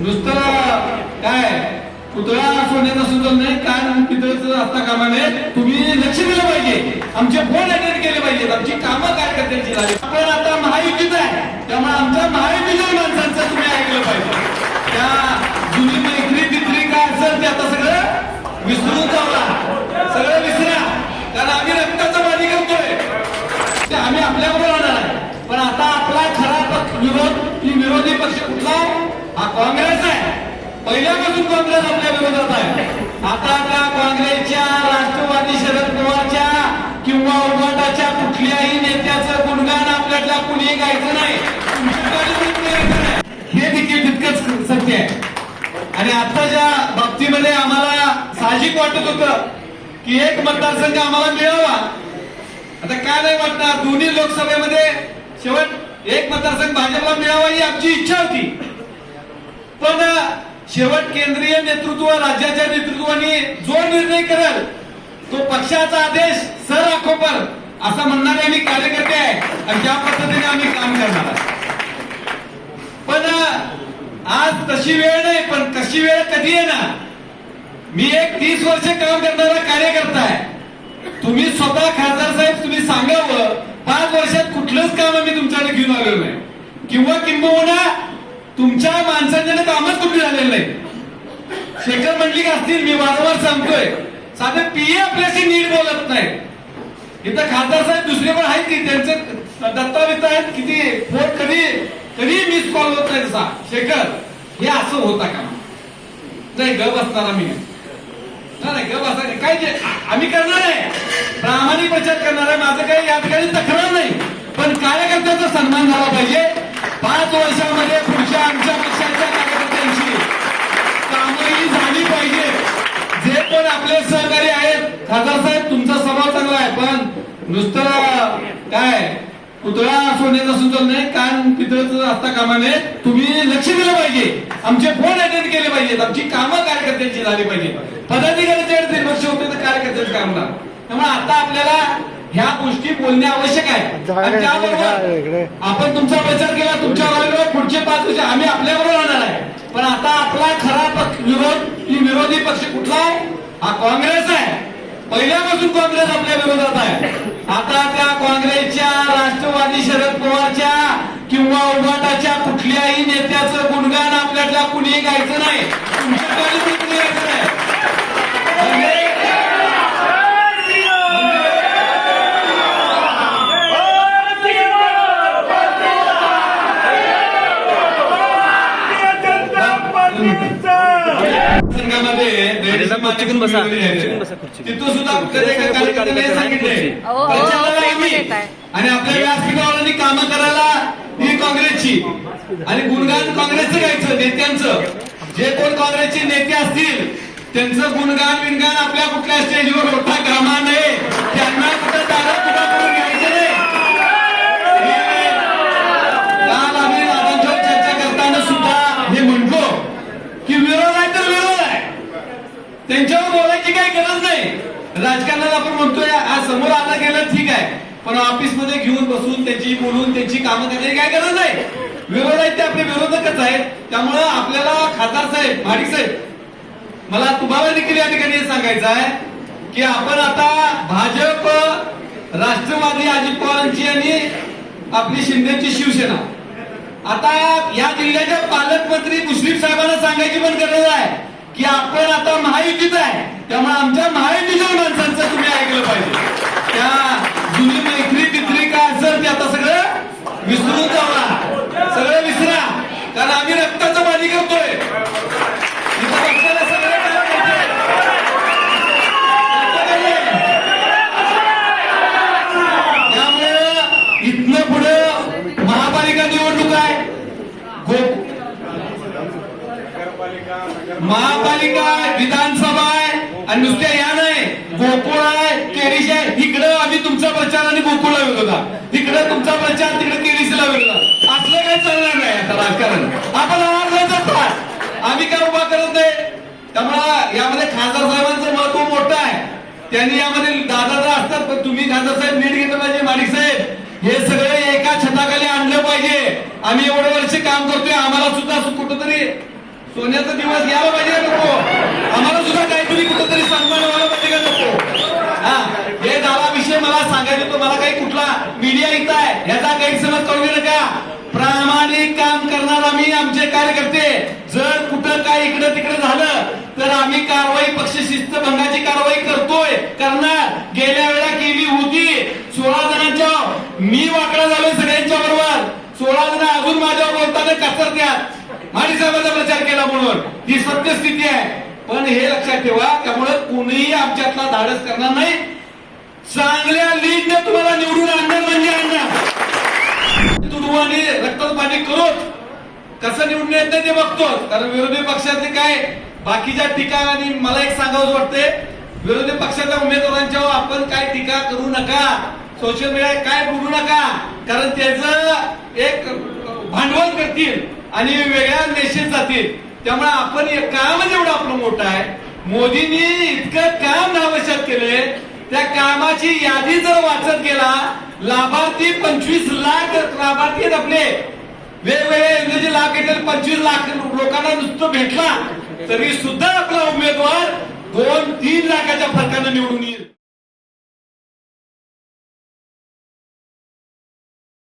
नुसतं काय पुतळा सोन्याचा सुचल नाही काय पितळचं असता कामा नये तुम्ही लक्ष दिलं पाहिजे. आमचे फोन अटेंड केले पाहिजेत. आमची कामं कार्यकर्त्यांची झाली? आपण आता महायुतीच आहे. त्यामुळे आमच्या महायुतीच्या माणसांचं तुम्ही ऐकलं पाहिजे. त्या जुनी मैत्री बित्री काय असेल ते आता सगळं विसरून जाऊला सगळं विसरा. कारण आम्ही रक्ताचं पाणी करतोय. ते आम्ही आपल्याबरोबर राहणार आहे. पण आता आपला खरा विरोध ही विरोधी पक्ष कुठला? आहे? हा काँग्रेस आहे. पहिल्यापासून काँग्रेस आपल्या विरोधात आहे. आता त्या काँग्रेसच्या राष्ट्रवादी शरद पवारच्या किंवा उभाटाच्या कुठल्याही नेत्याचं गुणगान आपल्याला कुणी गायचं नाही? नाही. हे देखील तितकंच सत्य आहे. आणि आताच्या बाबतीमध्ये आम्हाला साहजिक वाटत होतं की एक मतदारसंघ आम्हाला मिळावा. आता काय नाही वाटणार? दोन्ही लोकसभेमध्ये शेवट एक मतदारसंघ भाजपला मिळावा ही आमची इच्छा होती. शेवट केंद्रीय नेतृत्व राज्याच्या नेतृत्वाने जो निर्णय करेल तो पक्षाचा आदेश सर आखोपर असं म्हणणारे आम्ही कार्यकर्ते आहे. आणि त्या पद्धतीने आम्ही काम करणार आहे पण आज तशी वेळ नाही पण कशी वेळ कधी येणार? मी एक तीस वर्ष काम करणारा कार्यकर्ता आहे. तुम्ही स्वतः खासदार साहेब तुम्ही सांगावं पाच वर्षात कुठलंच काम आम्ही तुमच्याकडे घेऊन आलेलो नाही. किंवा किंबहुना तुमच्या माणसांच्या कामच कुठे झालेलं नाही? शेखर मंडलिक असतील मी वारंवार सांगतोय. साधे पीए आपल्याशी नीट बोलत नाही. इथं खासदार साहेब दुसरे पण आहेत की त्यांचे दत्ता आहेत किती फोन कधी कधी मिस कॉल होत नाही तसा. शेखर हे असं होता का? नाही ग बसणारा मी नाही गप ग काय जे आम्ही करणार आहे. प्रामाणिक प्रचार करणार आहे. माझं काही या ठिकाणी तक्रार नाही. पण कार्यकर्त्याचा सन्मान झाला पाहिजे. पाच वर्षामध्ये पुढच्या आमच्या पक्षाच्या कार्यकर्त्यांची कामही झाली पाहिजे. जे पण आपले सहकारी आहेत खासदार साहेब तुमचा स्वभाव चांगला आहे पण नुसतं काय पुतळा सोन्याचा सुचल नाही कान पितळचं असता कामा नये. तुम्ही लक्ष दिलं पाहिजे. आमचे फोन अटेंड केले पाहिजेत. आमची कामं कार्यकर्त्यांची झाली पाहिजे पदाधिकाऱ्याच्या दुर्लक्ष होते तर कार्यकर्त्यांचं कामला त्यामुळे आता आपल्याला ह्या गोष्टी बोलणे आवश्यक आहे. आणि त्याबरोबर आपण तुमचा प्रचार केला तुमच्या बरोबर पुढचे पाच वर्ष आम्ही आपल्याबरोबर राहणार आहे. पण आता आपला खरा पक्ष विरोध ही विरोधी पक्ष कुठला आहे? हा काँग्रेस आहे. पहिल्यापासून काँग्रेस आपल्या विरोधात आहे. आता त्या काँग्रेसच्या राष्ट्रवादी शरद पवारच्या किंवा उभाटाच्या कुठल्याही नेत्याचं गुणगान आपल्यातल्या कुणी गायचं नाही. कुणी गायचं नाही. तिथून सुद्धा सांगितले आणि आपल्या व्यासपीठावरांनी कामं करायला ही काँग्रेसची आणि गुणगान काँग्रेसचं घ्यायचं नेत्यांचं जे कोण काँग्रेसचे नेते असतील त्यांचं गुणगान विणगान आपल्या कुठल्या स्टेजवर होता कामा नये त्यांना कुठं दादा उभा करून घ्यायचं नाही काल आम्ही दादांच्यावर चर्चा करताना सुद्धा हे म्हणतो की विरोध आहे तर विरोध आहे त्यांच्यावर बोलायची काही गरज नाही. राजकारणात आपण म्हणतोय आज समोर आला गेलं ठीक आहे. पण ऑफिसमध्ये घेऊन बसून त्याची बोलून त्यांची कामं करण्याची काय गरज नाही. विरोध आहेत ते आपले विरोधकच आहेत. त्यामुळं आपल्याला खासदार साहेब भाडिक साहेब मला तुम्हाला देखील या ठिकाणी हे सांगायचं आहे की आपण आता भाजप राष्ट्रवादी अजित पवारांची आणि आपली शिंदेची शिवसेना. आता या जिल्ह्याच्या पालकमंत्री मुश्रीफ साहेबांना सांगायची पण गरज की आपण आता महायुतीत आहे. त्यामुळे आमच्या महायुतीच्या माणसांचं तुम्ही ऐकलं पाहिजे. त्या जुनी मैत्री तिथली काय असेल ते आता सगळं विसरून जाऊला सगळं विसरा कारण आम्ही रक्ताचं पाणी करतोय इथं पक्षाला सगळं काम करतोय. त्यामुळं इथनं पुढं महापालिका निवडणूक आहे गो- महापालिका विधानसभा आहे आणि नुसत्या या नाही गोकुळ आहे केरीश आहे. इकडं आम्ही तुमचा प्रचार आणि गोकुळला विरोधा तिकडं तुमचा प्रचार तिकडे केरीसीला होता असलं काही चालणार नाही आता राजकारण. आपण आवाज जातात आम्ही काय उभा करत नाही. त्यामुळे यामध्ये खासदार साहेबांचं महत्त्व मोठं आहे. त्यांनी यामध्ये दादा तर असतात पण तुम्ही खासदार साहेब नीट घेतलं पाहिजे माणिक साहेब. हे सगळे एका छताखाली आणलं पाहिजे. आम्ही एवढे वर्ष काम करतोय आम्हाला सुद्धा कुठंतरी सोन्याचा दिवस यायला पाहिजे का नको? आम्हाला सुद्धा काहीतरी कुठंतरी सन्मान व्हायला पाहिजे का नको? हा हे दावा विषय मला सांगायचं तो मला काही कुठला मीडिया इथं आहे ह्याचा गैरसमज करू नये का? प्रामाणिक काम करणार आम्ही आमचे कार्यकर्ते. जर कुठं काय इकडं तिकडे झालं तर आम्ही कारवाई पक्ष शिस्त भंगाची कारवाई करतोय. करणार. गेल्या वेळा केली होती. सोळा जणांच्या मी वाकडा झालोय सगळ्यांच्या बरोबर. सोळा जण अजून माझ्यावर बोलताना कचरत्यात. माडी साहेबांचा प्रचार केला म्हणून. ही सत्यस्थिती आहे. पण हे लक्षात ठेवा त्यामुळे कोणीही आमच्यातला धाडस करणार नाही. चांगल्या लीडने तुम्हाला निवडून आणणार म्हणजे आणणार. रक्तात पाणी करूच कसं निवडून येत नाही ते बघतोच. कारण विरोधी पक्षाचे काय बाकीच्या टीका आणि मला एक सांगावंच वाटते विरोधी पक्षाच्या उमेदवारांच्या आपण काय टीका करू नका. सोशल मीडिया काय बोलू नका. कारण त्याचं एक भांडवल करतील. आणि वेगळ्या देशात जातील. त्यामुळे आपण काम एवढं आपलं मोठं आहे. मोदींनी इतकं काम नावश्यक केले त्या कामाची यादी जर वाचत गेला लाभार्थी पंचवीस लाख लाभार्थी आहेत आपले. वेगवेगळ्या योजनेचे लाभ घेतले पंचवीस लाख लोकांना नुसतं भेटला. तरी सुद्धा आपला उमेदवार दोन तीन लाखाच्या फरकानं निवडून येईल.